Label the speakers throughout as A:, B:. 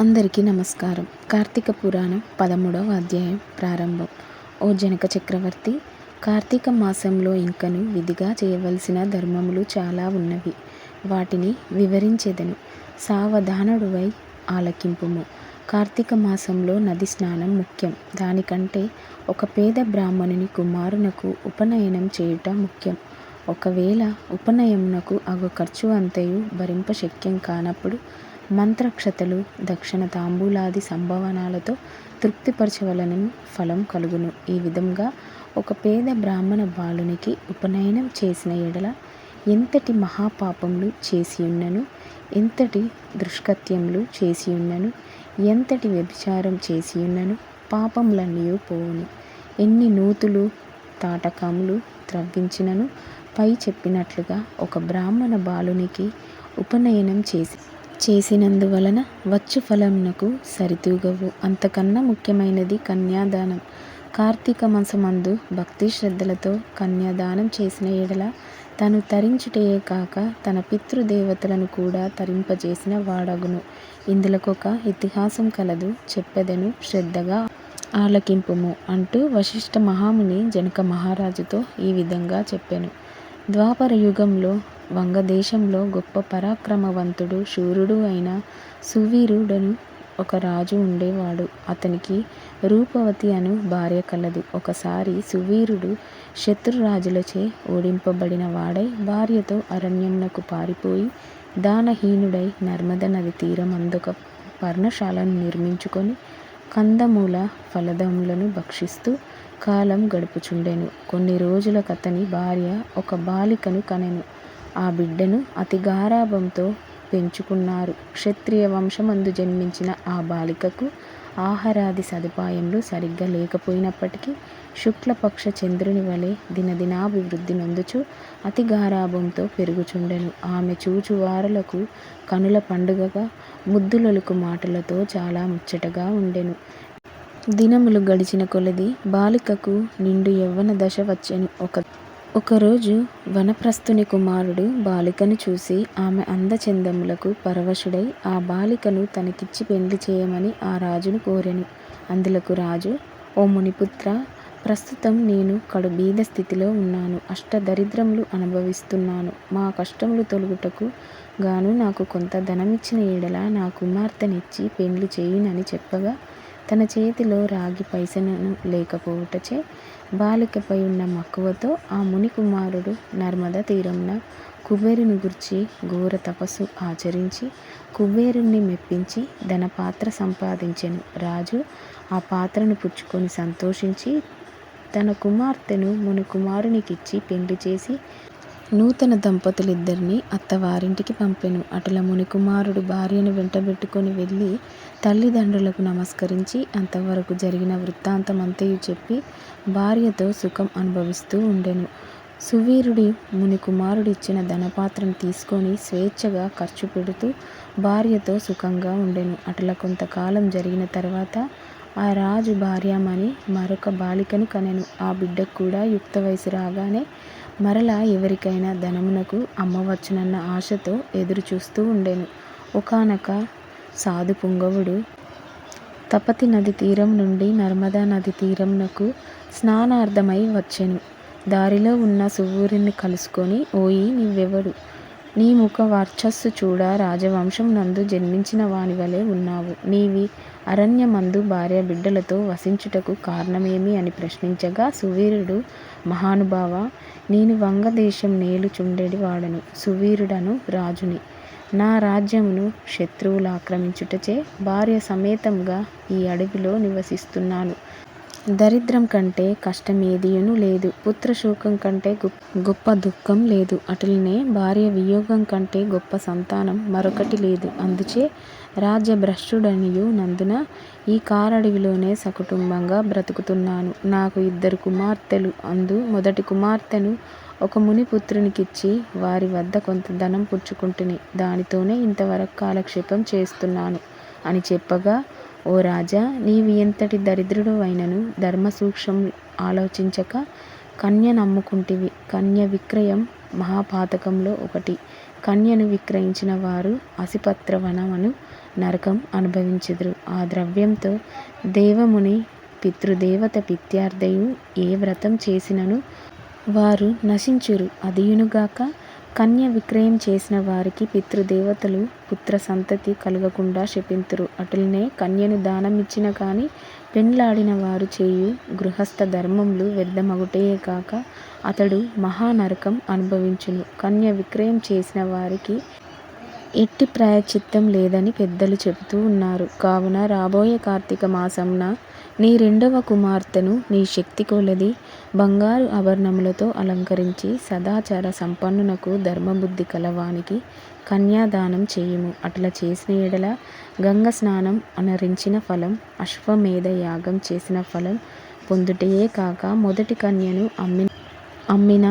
A: అందరికీ నమస్కారం. కార్తీక పురాణం పదమూడవ అధ్యాయం ప్రారంభం. ఓ జనక చక్రవర్తి కార్తీక మాసంలో ఇంకను విధిగా చేయవలసిన ధర్మములు చాలా ఉన్నవి. వాటిని వివరించేదను. సావధానుడువై ఆలకింపుము. కార్తీక మాసంలో నది స్నానం ముఖ్యం. దానికంటే ఒక పేద బ్రాహ్మణుని కుమారునకు ఉపనయనం చేయుట ముఖ్యం. ఒకవేళ ఉపనయమునకు అగు ఖర్చు అంతయు భరింప శక్యం కానప్పుడు మంత్రక్షతలు దక్షిణ తాంబూలాది సంభావనాలతో తృప్తిపరచవలనని ఫలం కలుగును. ఈ విధంగా ఒక పేద బ్రాహ్మణ బాలునికి ఉపనయనం చేసిన ఎడల ఎంతటి మహాపాపములు చేసియున్నను ఎంతటి దృష్కత్యంలు చేసి ఉన్నను ఎంతటి వ్యభిచారం చేసి ఉన్నను పాపములన్నీ పోవును. ఎన్ని నూతులు తాటకములు త్రవ్వించినను పై చెప్పినట్లుగా ఒక బ్రాహ్మణ బాలునికి ఉపనయనం చేసి చేసినందువలన వచ్చు ఫలమునకు సరితూగవు. అంతకన్నా ముఖ్యమైనది కన్యాదానం. కార్తీక మాసమందు భక్తి శ్రద్ధలతో కన్యాదానం చేసిన ఎడల తను తరించుటయే కాక తన పితృదేవతలను కూడా తరింపజేసిన వాడగును. ఇందులకొక ఇతిహాసం కలదు చెప్పెదను శ్రద్ధగా ఆలకింపుము అంటూ వశిష్ఠ మహాముని జనక మహారాజుతో ఈ విధంగా చెప్పెను. ద్వాపర యుగంలో వంగదేశంలో గొప్ప పరాక్రమవంతుడు శూరుడు అయిన సువీరుడను ఒక రాజు ఉండేవాడు. అతనికి రూపవతి అను భార్య కలదు. ఒకసారి సువీరుడు శత్రురాజులచే ఓడింపబడిన వాడై భార్యతో అరణ్యమునకు పారిపోయి దానహీనుడై నర్మద నది తీరమందొక పర్ణశాలను నిర్మించుకొని కందమూల ఫలదములను భక్షిస్తూ కాలం గడుపుచుండెను. కొన్ని రోజులకు అతని భార్య ఒక బాలికను కనెను. ఆ బిడ్డను అతి గారాబంతో పెంచుకున్నారు. క్షత్రియ వంశమందు జన్మించిన ఆ బాలికకు ఆహారాది సదుపాయములు సరిగ్గా లేకపోయినప్పటికీ శుక్లపక్ష చంద్రుని వలె దినదినాభివృద్ధి నొందుచు అతి గారాభంతో పెరుగుచుండెను. ఆమె చూచువారలకు కనుల పండుగగా ముద్దులొలుకు మాటలతో చాలా ముచ్చటగా ఉండెను. దినములు గడిచిన కొలది బాలికకు నిండు యవ్వన దశ వచ్చెను. ఒక ఒకరోజు వనప్రస్థుని కుమారుడు బాలికను చూసి ఆమె అందచందములకు పరవశుడై ఆ బాలికను తనకిచ్చి పెండ్లి చేయమని ఆ రాజును కోరెను. అందులకు రాజు ఓ మునిపుత్ర ప్రస్తుతం నేను కడు బీద స్థితిలో ఉన్నాను. అష్ట దరిద్రములు అనుభవిస్తున్నాను. మా కష్టములు తొలుగుటకు గాను నాకు కొంత ధనమిచ్చిన ఏడల నా కుమార్తెనిచ్చి పెండ్లి చేయునని చెప్పగా తన చేతిలో రాగి పైసలను లేకపోవుటచే బాలికపై ఉన్న మక్కువతో ఆ మునికుమారుడు నర్మదా నర్మద తీరమున కుబేరుని గుర్చి ఘోర తపస్సు ఆచరించి కుబేరుణ్ణి మెప్పించి ధనపాత్ర సంపాదించెను. రాజు ఆ పాత్రను పుచ్చుకొని సంతోషించి తన కుమార్తెను ముని కుమారునికిచ్చి పెళ్ళి చేసి నూతన దంపతులిద్దరిని అత్తవారింటికి పంపెను. అటుల మునికుమారుడు భార్యను వెంటబెట్టుకొని వెళ్ళి తల్లిదండ్రులకు నమస్కరించి అంతవరకు జరిగిన వృత్తాంతమంతయు చెప్పి భార్యతో సుఖం అనుభవిస్తూ ఉండెను. సువీరుడి మునికుమారుడిచ్చిన ధనపాత్రను తీసుకొని స్వేచ్ఛగా ఖర్చు పెడుతూ భార్యతో సుఖంగా ఉండెను. అటుల కొంతకాలం జరిగిన తర్వాత ఆ రాజు భార్యామణి మరొక బాలికను కనెను. ఆ బిడ్డకు కూడా యుక్త వయసు రాగానే మరలా ఎవరికైనా ధనమునకు అమ్మవచ్చునన్న ఆశతో ఎదురుచూస్తూ ఉండెను. ఒకానొక సాధు పుంగవుడు తపతి నది తీరం నుండి నర్మదా నది తీరంనకు స్నానార్థమై వచ్చెను. దారిలో ఉన్న సువీరుని కలుసుకొని ఓయి నీవెవడు నీ ముఖ వర్చస్సు చూడ రాజవంశం నందు జన్మించిన వాని వలె ఉన్నావు. నీవి అరణ్యమందు భార్య బిడ్డలతో వసించుటకు కారణమేమి అని ప్రశ్నించగా సువీరుడు మహానుభావ నేను వంగదేశం నేలుచుండెడి వాడను. సువీరుడను రాజుని. నా రాజ్యమును శత్రువులు ఆక్రమించుటచే భార్య సమేతంగా ఈ అడవిలో నివసిస్తున్నాను. దరిద్రం కంటే కష్టమేదియును లేదు. పుత్రశోకం కంటే గొప్ప దుఃఖం లేదు. అటులనే భార్య వియోగం కంటే గొప్ప సంతానం మరొకటి లేదు. అందుచే రాజ్యభ్రష్టుడనియు నందున ఈ కారడవిలోనే సకుటుంబంగా బ్రతుకుతున్నాను. నాకు ఇద్దరు కుమార్తెలు. అందు మొదటి కుమార్తెను ఒక మునిపుత్రునికిచ్చి వారి వద్ద కొంత ధనం పుచ్చుకుంటుని దానితోనే ఇంతవరకు కాలక్షేపం చేస్తున్నాను అని చెప్పగా ఓ రాజా నీవు ఎంతటి దరిద్రుడు అయినను ధర్మ సూక్ష్మం ఆలోచించక కన్య నమ్ముకుంటివి. కన్య విక్రయం మహాపాతకంలో ఒకటి. కన్యను విక్రయించిన వారు అసిపత్రవనమను నరకం అనుభవించెదరు. ఆ ద్రవ్యంతో దేవముని పితృదేవత పిత్యార్థయు ఏ వ్రతం చేసినను వారు నశించురు. అదియునుగాక కన్య విక్రయం చేసిన వారికి పితృదేవతలు పుత్ర సంతతి కలుగకుండా శపింతురు. అటులనే కన్యను దానమిచ్చిన కాని పెండ్లాడిన వారు చేయు గృహస్థ ధర్మములు వ్యర్థమగుటయే కాక అతడు మహానరకం అనుభవించును. కన్య విక్రయం చేసిన వారికి ఎట్టి ప్రాయశ్చిత్తం లేదని పెద్దలు చెబుతూ ఉన్నారు. కావున రాబోయే కార్తీక మాసంన నీ రెండవ కుమార్తెను నీ శక్తి కొలది బంగారు ఆభరణములతో అలంకరించి సదాచార సంపన్నునకు ధర్మబుద్ధి కలవానికి కన్యాదానం చేయుము. అట్లా చేసిన ఎడల గంగ స్నానం అనరించిన ఫలం అశ్వమేధ యాగం చేసిన ఫలం పొందుటయే కాక మొదటి కన్యను అమ్మి అమ్మిన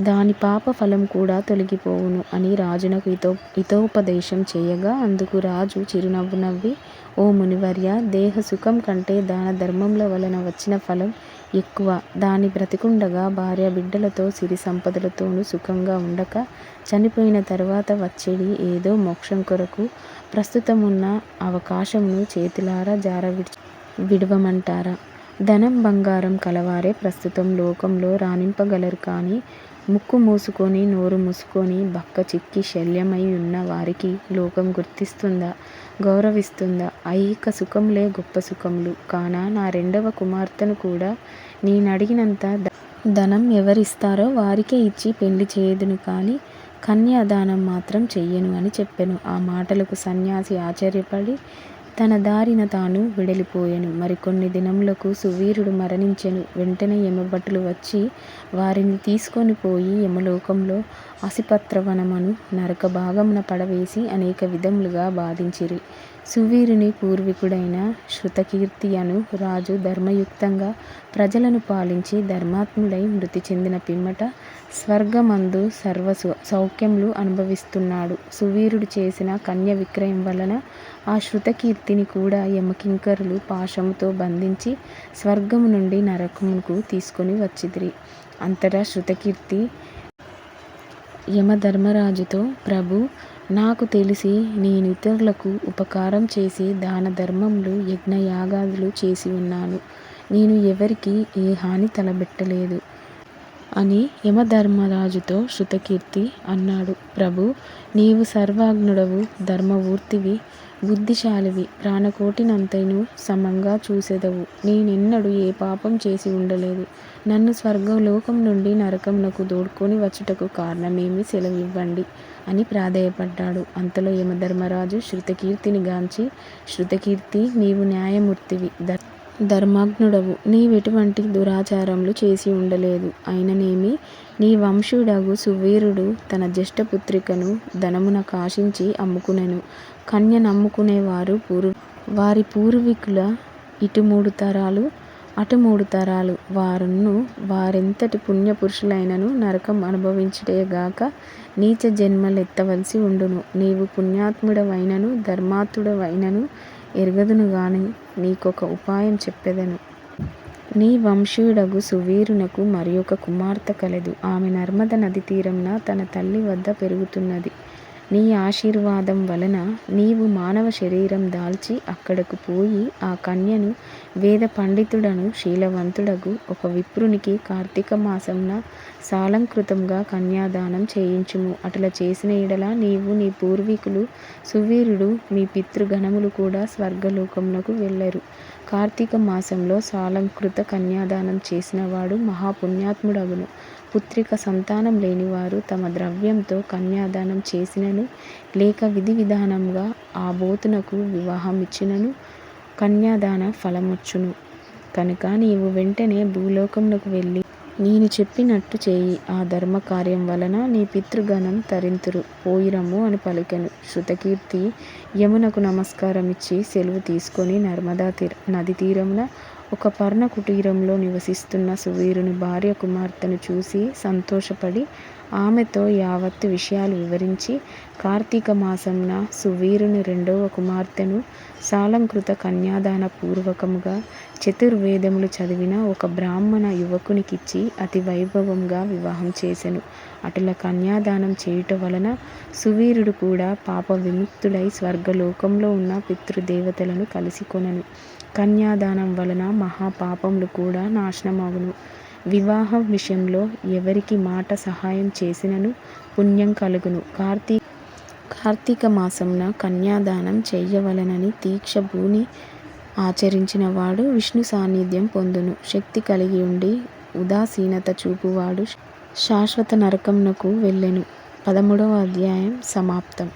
A: దాని పాప ఫలం కూడా తొలగిపోవును అని రాజునకు హితో హితోపదేశం చేయగా అందుకు రాజు చిరునవ్వు నవ్వి ఓ మునివర్య దేహ సుఖం కంటే దాన ధర్మముల వలన వచ్చిన ఫలం ఎక్కువ. దాని బ్రతికుండగా భార్య బిడ్డలతో సిరి సంపదలతోనూ సుఖంగా ఉండక చనిపోయిన తరువాత వచ్చేది ఏదో మోక్షం కొరకు ప్రస్తుతమున్న అవకాశమును చేతులారా జార విడిచి ధనం బంగారం కలవారే ప్రస్తుతం లోకంలో రాణింపగలరు కానీ ముక్కు మూసుకొని నోరు మూసుకొని బక్క చిక్కి శల్యమై ఉన్న వారికి లోకం గుర్తిస్తుందా గౌరవిస్తుందా? ఐహిక సుఖములే గొప్ప సుఖములు. కాన నా రెండవ కుమార్తెను కూడా నేనడిగినంత ధనం ఎవరిస్తారో వారికే ఇచ్చి పెళ్ళి చేయదును కానీ కన్యాదానం మాత్రం చెయ్యను అని చెప్పెను. ఆ మాటలకు సన్యాసి ఆశ్చర్యపడి తన దారిన తాను వెడలిపోయెను. మరికొన్ని దినములకు సువీరుడు మరణించెను. వెంటనే యమభటులు వచ్చి వారిని తీసుకొని పోయి యమలోకంలో అసిపత్రవనమను నరక భాగమున పడవేసి అనేక విధములుగా బాధించిరి. సువీరుని పూర్వీకుడైన శృతకీర్తి అను రాజు ధర్మయుక్తంగా ప్రజలను పాలించి ధర్మాత్ముడై మృతి చెందిన పిమ్మట స్వర్గమందు సర్వ సౌఖ్యములు అనుభవిస్తున్నాడు. సువీరుడు చేసిన కన్య విక్రయం వలన ఆ శృతకీర్తిని కూడా యమకింకరులు పాశముతో బంధించి స్వర్గము నుండి నరకమునకు తీసుకొని వచ్చిదిరి అంతటా శృతకీర్తి యమధర్మరాజుతో ప్రభు నాకు తెలిసి నేను ఇతరులకు ఉపకారం చేసి దాన ధర్మములు యజ్ఞయాగాదులు చేసి ఉన్నాను. నేను ఎవరికి ఏ హాని తలబెట్టలేదు అని యమధర్మరాజుతో శృతకీర్తి అన్నాడు. ప్రభు నీవు సర్వాజ్ఞుడవు ధర్మవూర్తివి బుద్ధిశాలివి ప్రాణకోటినంతైను సమంగా చూసేదవు. నేనెన్నడూ ఏ పాపం చేసి ఉండలేదు. నన్ను స్వర్గలోకం నుండి నరకమునకు దోడుకొని వచ్చుటకు కారణమేమి సెలవివ్వండి. అని ప్రాధేయపడ్డాడు. అంతలో యమధర్మరాజు శృతకీర్తిని గాంచి శృతకీర్తి నీవు న్యాయమూర్తివి ధర్మాజ్ఞుడవు. నీవెటువంటి దురాచారములు చేసి ఉండలేదు. అయిననేమి నీ వంశుడగు సువీరుడు తన జ్యేష్ఠపుత్రికను ధనమునకాశించి అమ్ముకునెను. కన్యనమ్ముకునేవారు పూర్వ వారి పూర్వీకుల ఇటు మూడు తరాలు అటు మూడు తరాలు వారును వారెంతటి పుణ్యపురుషులైనను నరకం అనుభవించుటయేగాక నీచ జన్మలెత్తవలసి ఉండును. నీవు పుణ్యాత్ముడవైనను ధర్మాత్ముడవైనను ఎరుగదును గాని నీకొక ఉపాయం చెప్పెదను. నీ వంశీయుడగు సువీరునకు మరియొక కుమార్తె కలదు. ఆమె నర్మద నది తీరంన తన తల్లి వద్ద పెరుగుతున్నది. నీ ఆశీర్వాదం వలన నీవు మానవ శరీరం దాల్చి అక్కడకు పోయి ఆ కన్యను వేద పండితుడను శీలవంతుడగు ఒక విప్రునికి కార్తీక మాసంన సాలంకృతంగా కన్యాదానం చేయించుము. అట్లా చేసిన ఎడల నీవు నీ పూర్వీకులు సువీరుడు మీ పితృగణములు కూడా స్వర్గలోకమునకు వెళ్ళరు. కార్తీక మాసంలో సాలంకృత కన్యాదానం చేసినవాడు మహాపుణ్యాత్ముడగును. పుత్రిక సంతానం లేనివారు తమ ద్రవ్యంతో కన్యాదానం చేసినను లేక విధి విధానంగా ఆ బోతునకు వివాహం ఇచ్చినను కన్యాదాన ఫలమొచ్చును. కనుక నీవు వెంటనే భూలోకమునకు వెళ్ళి నేను చెప్పినట్టు చేయి. ఆ ధర్మకార్యం వలన నీ పితృగణం తరింతురు. పోయిరము అని పలికెను. శృతకీర్తి యమునకు నమస్కారం ఇచ్చి సెలవు తీసుకొని నర్మదా తీర నది తీరమున ఒక పర్ణ కుటీరంలో నివసిస్తున్న సువీరుని భార్య కుమార్తెను చూసి సంతోషపడి ఆమెతో యావత్తు విషయాలు వివరించి కార్తీక మాసంన సువీరుని రెండవ కుమార్తెను సాలంకృత కన్యాదాన పూర్వకముగా చతుర్వేదములు చదివిన ఒక బ్రాహ్మణ యువకునికిచ్చి అతి వైభవంగా వివాహం చేసెను. అటుల కన్యాదానం చేయుట వలన సువీరుడు కూడా పాప విముక్తుడై స్వర్గలోకంలో ఉన్న పితృదేవతలను కొనను కన్యాదానం వలన మహాపాపములు కూడా నాశనమగును. వివాహం విషయంలో ఎవరికి మాట సహాయం చేసినను పుణ్యం కలుగును. కార్తీ కార్తీక మాసమున కన్యాదానం చెయ్యవలెనని దీక్ష భూని ఆచరించిన వాడు విష్ణు సాన్నిధ్యం పొందును. శక్తి కలిగి ఉండి ఉదాసీనత చూపువాడు శాశ్వత నరకమునకు వెళ్ళెను. పదమూడవ అధ్యాయం సమాప్తం.